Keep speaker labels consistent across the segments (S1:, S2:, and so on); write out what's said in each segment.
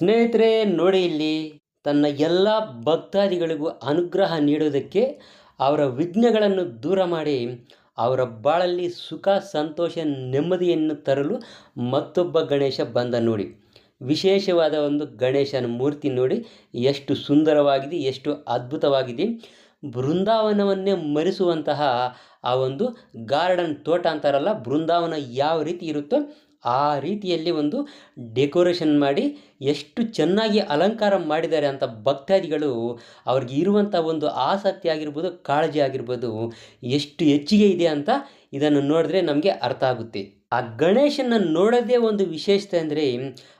S1: ಸ್ನೇಹಿತರೆ, ನೋಡಿ ಇಲ್ಲಿ ತನ್ನ ಎಲ್ಲ ಭಕ್ತಾದಿಗಳಿಗೂ ಅನುಗ್ರಹ ನೀಡೋದಕ್ಕೆ ಅವರ ವಿಘ್ನಗಳನ್ನು ದೂರ ಮಾಡಿ ಅವರ ಬಾಳಲ್ಲಿ ಸುಖ, ಸಂತೋಷ, ನೆಮ್ಮದಿಯನ್ನು ತರಲು ಮತ್ತೊಬ್ಬ ಗಣೇಶ ಬಂದ ನೋಡಿ. ವಿಶೇಷವಾದ ಒಂದು ಗಣೇಶನ ಮೂರ್ತಿ ನೋಡಿ. ಎಷ್ಟು ಸುಂದರವಾಗಿದೆ, ಎಷ್ಟು ಅದ್ಭುತವಾಗಿದೆ. ಬೃಂದಾವನವನ್ನೇ ಮರೆಸುವಂತಹ ಆ ಒಂದು ಗಾರ್ಡನ್ ತೋಟ ಅಂತಾರಲ್ಲ, ಬೃಂದಾವನ ಯಾವ ರೀತಿ ಇರುತ್ತೋ ಆ ರೀತಿಯಲ್ಲಿ ಒಂದು ಡೆಕೋರೇಷನ್ ಮಾಡಿ ಎಷ್ಟು ಚೆನ್ನಾಗಿ ಅಲಂಕಾರ ಮಾಡಿದ್ದಾರೆ ಅಂತ ಭಕ್ತಾದಿಗಳು ಅವ್ರಿಗೆ ಇರುವಂಥ ಒಂದು ಆಸಕ್ತಿ ಆಗಿರ್ಬೋದು, ಕಾಳಜಿ ಆಗಿರ್ಬೋದು ಎಷ್ಟು ಹೆಚ್ಚಿಗೆ ಇದೆ ಅಂತ ಇದನ್ನು ನೋಡಿದ್ರೆ ನಮಗೆ ಅರ್ಥ ಆಗುತ್ತೆ. ಆ ಗಣೇಶನ ನೋಡೋದೇ ಒಂದು ವಿಶೇಷತೆ ಅಂದರೆ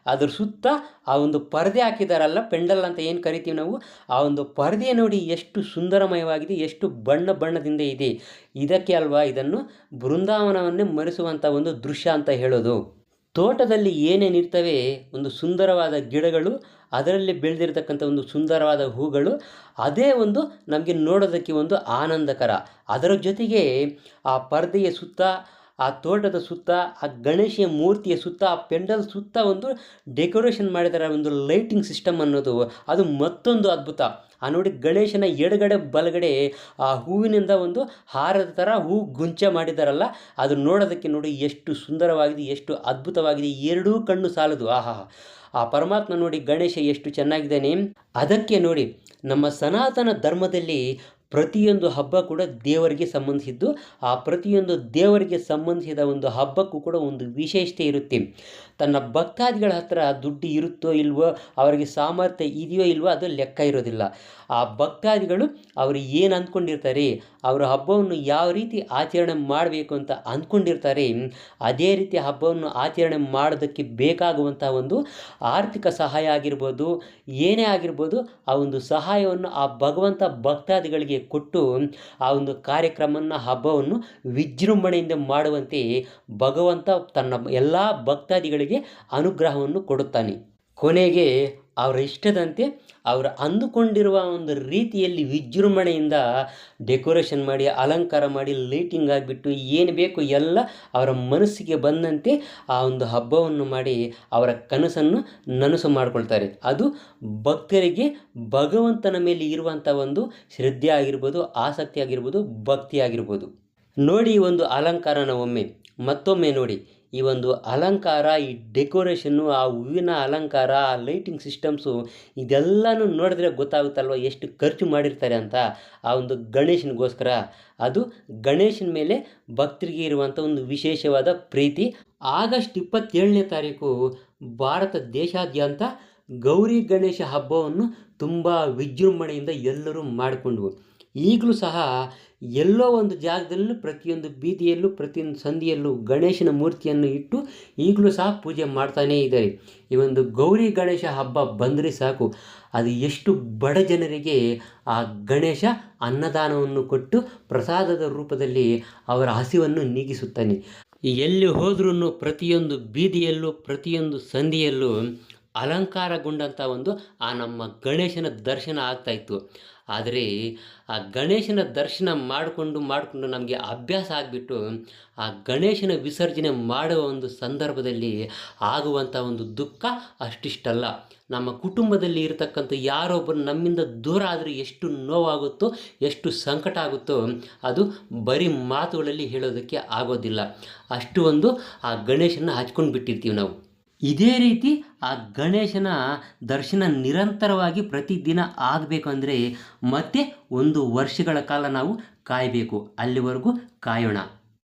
S1: ಅದ್ರ ಸುತ್ತ ಆ ಒಂದು ಪರದೆ ಹಾಕಿದಾರಲ್ಲ, ಪೆಂಡಲ್ ಅಂತ ಏನು ಕರಿತೀವಿ ನಾವು? ಆ ಒಂದು ಪರದೆ ನೋಡಿ ಎಷ್ಟು ಸುಂದರಮಯವಾಗಿದೆ, ಎಷ್ಟು ಬಣ್ಣ ಬಣ್ಣದಿಂದ ಇದೆ. ಇದಕ್ಕೆ ಅಲ್ವಾ ಇದನ್ನು ಬೃಂದಾವನವನ್ನೇ ಮರೆಸುವಂಥ ಒಂದು ದೃಶ್ಯ ಅಂತ ಹೇಳೋದು. ತೋಟದಲ್ಲಿ ಏನೇನಿರ್ತವೆ ಒಂದು ಸುಂದರವಾದ ಗಿಡಗಳು, ಅದರಲ್ಲಿ ಬೆಳೆದಿರತಕ್ಕಂಥ ಒಂದು ಸುಂದರವಾದ ಹೂಗಳು, ಅದೇ ಒಂದು ನಮಗೆ ನೋಡೋದಕ್ಕೆ ಒಂದು ಆನಂದಕರ. ಅದರ ಜೊತೆಗೆ ಆ ಪರದೆಯ ಸುತ್ತ ಆ ತೋಟದ ಸುತ್ತ, ಆ ಗಣೇಶಿಯ ಮೂರ್ತಿಯ ಸುತ್ತ, ಆ ಪೆಂಡಲ್ ಸುತ್ತ ಒಂದು ಡೆಕೋರೇಷನ್ ಮಾಡಿದ್ದಾರೆ ಒಂದು ಲೈಟಿಂಗ್ ಸಿಸ್ಟಮ್ ಅನ್ನೋದು. ಅದು ಮತ್ತೊಂದು ಅದ್ಭುತ. ಆ ನೋಡಿ ಗಣೇಶನ ಎಡಗಡೆ ಬಲಗಡೆ, ಆ ಹೂವಿನಿಂದ ಒಂದು ಹಾರದ ಥರ ಹೂ ಗುಂಚ ಮಾಡಿದಾರಲ್ಲ, ಅದು ನೋಡೋದಕ್ಕೆ ನೋಡಿ ಎಷ್ಟು ಸುಂದರವಾಗಿದೆ, ಎಷ್ಟು ಅದ್ಭುತವಾಗಿದೆ. ಎರಡೂ ಕಣ್ಣು ಸಾಲದು. ಆಹಾ. ಆ ಪರಮಾತ್ಮ ನೋಡಿ ಗಣೇಶ ಎಷ್ಟು ಚೆನ್ನಾಗಿದ್ದಾನೆ. ಅದಕ್ಕೆ ನೋಡಿ ನಮ್ಮ ಸನಾತನ ಧರ್ಮದಲ್ಲಿ ಪ್ರತಿಯೊಂದು ಹಬ್ಬ ಕೂಡ ದೇವರಿಗೆ ಸಂಬಂಧಿಸಿದ್ದು, ಆ ಪ್ರತಿಯೊಂದು ದೇವರಿಗೆ ಸಂಬಂಧಿಸಿದ ಒಂದು ಹಬ್ಬಕ್ಕೂ ಕೂಡ ಒಂದು ವಿಶೇಷತೆ ಇರುತ್ತೆ. ತನ್ನ ಭಕ್ತಾದಿಗಳ ಹತ್ರ ದುಡ್ಡು ಇರುತ್ತೋ ಇಲ್ವೋ, ಅವರಿಗೆ ಸಾಮರ್ಥ್ಯ ಇದೆಯೋ ಇಲ್ವೋ ಅದು ಲೆಕ್ಕ ಇರೋದಿಲ್ಲ. ಆ ಭಕ್ತಾದಿಗಳು ಅವರು ಏನು ಅಂದ್ಕೊಂಡಿರ್ತಾರೆ, ಅವರ ಹಬ್ಬವನ್ನು ಯಾವ ರೀತಿ ಆಚರಣೆ ಮಾಡಬೇಕು ಅಂತ ಅಂದ್ಕೊಂಡಿರ್ತಾರೆ, ಅದೇ ರೀತಿ ಹಬ್ಬವನ್ನು ಆಚರಣೆ ಮಾಡೋದಕ್ಕೆ ಬೇಕಾಗುವಂಥ ಒಂದು ಆರ್ಥಿಕ ಸಹಾಯ ಆಗಿರ್ಬೋದು, ಏನೇ ಆಗಿರ್ಬೋದು, ಆ ಒಂದು ಸಹಾಯವನ್ನು ಆ ಭಗವಂತ ಭಕ್ತಾದಿಗಳಿಗೆ ಕೊಟ್ಟು ಆ ಒಂದು ಕಾರ್ಯಕ್ರಮನ ಹಬ್ಬವನ್ನು ವಿಜೃಂಭಣೆಯಿಂದ ಮಾಡುವಂತೆ ಭಗವಂತ ತನ್ನ ಎಲ್ಲ ಭಕ್ತಾದಿಗಳಿಗೆ ಅನುಗ್ರಹವನ್ನು ಕೊಡುತ್ತಾನೆ. ಕೊನೆಗೆ ಅವರ ಇಷ್ಟದಂತೆ ಅವರು ಅಂದುಕೊಂಡಿರುವ ಒಂದು ರೀತಿಯಲ್ಲಿ ವಿಜೃಂಭಣೆಯಿಂದ ಡೆಕೋರೇಷನ್ ಮಾಡಿ, ಅಲಂಕಾರ ಮಾಡಿ, ಲೈಟಿಂಗ್ ಆಗಿಬಿಟ್ಟು ಏನು ಬೇಕು ಎಲ್ಲ ಅವರ ಮನಸ್ಸಿಗೆ ಬಂದಂತೆ ಆ ಒಂದು ಹಬ್ಬವನ್ನು ಮಾಡಿ ಅವರ ಕನಸನ್ನು ನನಸು ಮಾಡಿಕೊಳ್ತಾರೆ. ಅದು ಭಕ್ತರಿಗೆ ಭಗವಂತನ ಮೇಲೆ ಇರುವಂಥ ಒಂದು ಶ್ರದ್ಧೆ ಆಗಿರ್ಬೋದು, ಆಸಕ್ತಿ ಆಗಿರ್ಬೋದು, ಭಕ್ತಿ ಆಗಿರ್ಬೋದು. ನೋಡಿ ಒಂದು ಅಲಂಕಾರನ ಒಮ್ಮೆ, ಮತ್ತೊಮ್ಮೆ ನೋಡಿ. ಈ ಒಂದು ಅಲಂಕಾರ, ಈ ಡೆಕೋರೇಷನ್ನು, ಆ ಹೂವಿನ ಅಲಂಕಾರ, ಆ ಲೈಟಿಂಗ್ ಸಿಸ್ಟಮ್ಸು ಇದೆಲ್ಲನೂ ನೋಡಿದ್ರೆ ಗೊತ್ತಾಗುತ್ತಲ್ವ ಎಷ್ಟು ಖರ್ಚು ಮಾಡಿರ್ತಾರೆ ಅಂತ ಆ ಒಂದು ಗಣೇಶನಿಗೋಸ್ಕರ. ಅದು ಗಣೇಶನ ಮೇಲೆ ಭಕ್ತರಿಗೆ ಇರುವಂಥ ಒಂದು ವಿಶೇಷವಾದ ಪ್ರೀತಿ. ಆಗಸ್ಟ್ ಇಪ್ಪತ್ತೇಳನೇ ತಾರೀಕು ಭಾರತ ದೇಶಾದ್ಯಂತ ಗೌರಿ ಗಣೇಶ ಹಬ್ಬವನ್ನು ತುಂಬ ವಿಜೃಂಭಣೆಯಿಂದ ಎಲ್ಲರೂ ಮಾಡಿಕೊಂಡ್ವು. ಈಗಲೂ ಸಹ ಎಲ್ಲೋ ಒಂದು ಜಾಗದಲ್ಲೂ, ಪ್ರತಿಯೊಂದು ಬೀದಿಯಲ್ಲೂ, ಪ್ರತಿಯೊಂದು ಸಂದಿಯಲ್ಲೂ ಗಣೇಶನ ಮೂರ್ತಿಯನ್ನು ಇಟ್ಟು ಈಗಲೂ ಸಹ ಪೂಜೆ ಮಾಡ್ತಾನೇ ಇದ್ದಾರೆ. ಈ ಒಂದು ಗೌರಿ ಗಣೇಶ ಹಬ್ಬ ಬಂದರೆ ಸಾಕು. ಅದು ಎಷ್ಟು ಬಡ ಜನರಿಗೆ ಆ ಗಣೇಶ ಅನ್ನದಾನವನ್ನು ಕೊಟ್ಟು ಪ್ರಸಾದದ ರೂಪದಲ್ಲಿ ಅವರ ಹಸಿವನ್ನು ನೀಗಿಸುತ್ತಾನೆ. ಎಲ್ಲಿ ಹೋದ್ರೂ ಪ್ರತಿಯೊಂದು ಬೀದಿಯಲ್ಲೂ, ಪ್ರತಿಯೊಂದು ಸಂದಿಯಲ್ಲೂ ಅಲಂಕಾರಗೊಂಡಂಥ ಒಂದು ಆ ನಮ್ಮ ಗಣೇಶನ ದರ್ಶನ ಆಗ್ತಾಯಿತ್ತು ಆದರೆ ಆ ಗಣೇಶನ ದರ್ಶನ ಮಾಡಿಕೊಂಡು ಮಾಡಿಕೊಂಡು ನಮಗೆ ಅಭ್ಯಾಸ ಆಗಿಬಿಟ್ಟು ಆ ಗಣೇಶನ ವಿಸರ್ಜನೆ ಮಾಡುವ ಒಂದು ಸಂದರ್ಭದಲ್ಲಿ ಆಗುವಂಥ ಒಂದು ದುಃಖ ಅಷ್ಟಿಷ್ಟಲ್ಲ. ನಮ್ಮ ಕುಟುಂಬದಲ್ಲಿ ಇರತಕ್ಕಂಥ ಯಾರೊಬ್ಬರು ನಮ್ಮಿಂದ ದೂರ ಆದರೆ ಎಷ್ಟು ನೋವಾಗುತ್ತೋ, ಎಷ್ಟು ಸಂಕಟ ಆಗುತ್ತೋ ಅದು ಬರೀ ಮಾತುಗಳಲ್ಲಿ ಹೇಳೋದಕ್ಕೆ ಆಗೋದಿಲ್ಲ. ಅಷ್ಟು ಒಂದು ಆ ಗಣೇಶನ ಹಚ್ಕೊಂಡು ಬಿಟ್ಟಿರ್ತೀವಿ ನಾವು. ಇದೇ ರೀತಿ ಆ ಗಣೇಶನ ದರ್ಶನ ನಿರಂತರವಾಗಿ ಪ್ರತಿದಿನ ಆಗಬೇಕು ಅಂದರೆ ಮತ್ತೆ ಒಂದು ವರ್ಷಗಳ ಕಾಲ ನಾವು ಕಾಯಬೇಕು. ಅಲ್ಲಿವರೆಗೂ ಕಾಯೋಣ.